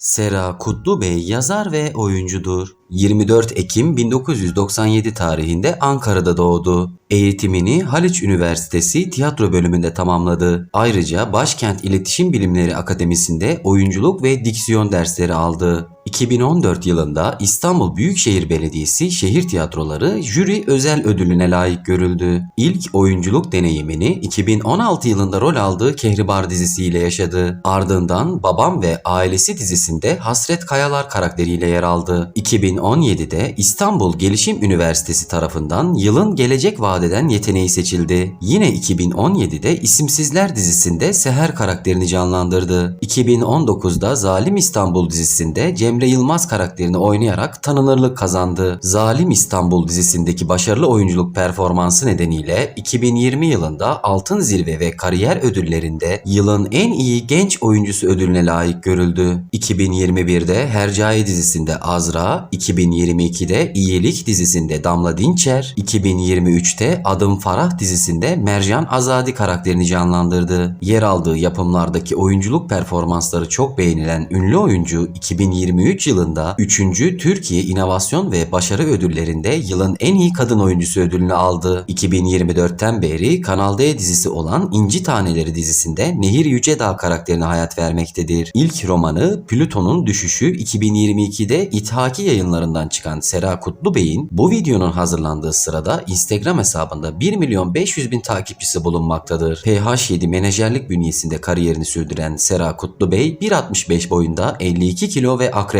Sera Kutlu Bey yazar ve oyuncudur. 24 Ekim 1997 tarihinde Ankara'da doğdu. Eğitimini Haliç Üniversitesi tiyatro bölümünde tamamladı. Ayrıca Başkent İletişim Bilimleri Akademisi'nde oyunculuk ve diksiyon dersleri aldı. 2014 yılında İstanbul Büyükşehir Belediyesi Şehir Tiyatroları jüri özel ödülüne layık görüldü. İlk oyunculuk deneyimini 2016 yılında rol aldığı Kehribar dizisiyle yaşadı. Ardından Babam ve Ailesi dizisinde Hasret Kayalar karakteriyle yer aldı. 2017'de İstanbul Gelişim Üniversitesi tarafından yılın gelecek vadeden yeteneği seçildi. Yine 2017'de İsimsizler dizisinde Seher karakterini canlandırdı. 2019'da Zalim İstanbul dizisinde Cemre Yılmaz karakterini oynayarak tanınırlık kazandı. Zalim İstanbul dizisindeki başarılı oyunculuk performansı nedeniyle 2020 yılında Altın Zirve ve Kariyer ödüllerinde yılın en iyi genç oyuncusu ödülüne layık görüldü. 2021'de Hercai dizisinde Azra, 2022'de İyilik dizisinde Damla Dinçer, 2023'te Adım Farah dizisinde Mercan Azadi karakterini canlandırdı. Yer aldığı yapımlardaki oyunculuk performansları çok beğenilen ünlü oyuncu 2023 yılında 3. Türkiye İnovasyon ve Başarı Ödülleri'nde yılın en iyi kadın oyuncusu ödülünü aldı. 2024'ten beri Kanal D dizisi olan İnci Taneleri dizisinde Nehir Yücedağ karakterine hayat vermektedir. İlk romanı Plüton'un Düşüşü 2022'de İthaki yayınlarından çıkan Sera Kutlu Bey'in bu videonun hazırlandığı sırada Instagram hesabında 1 milyon 500 bin takipçisi bulunmaktadır. PH7 menajerlik bünyesinde kariyerini sürdüren Sera Kutlu Bey 1.65 boyunda 52 kilo ve akrep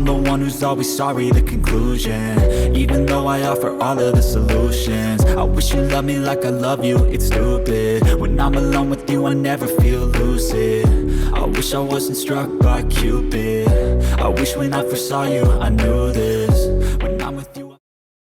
I'm the one who's always sorry, the conclusion. Even though I offer all of the solutions, I wish you loved me like I love you, it's stupid. When I'm alone with you, I never feel lucid. I wish I wasn't struck by Cupid. I wish when I first saw you, I knew this.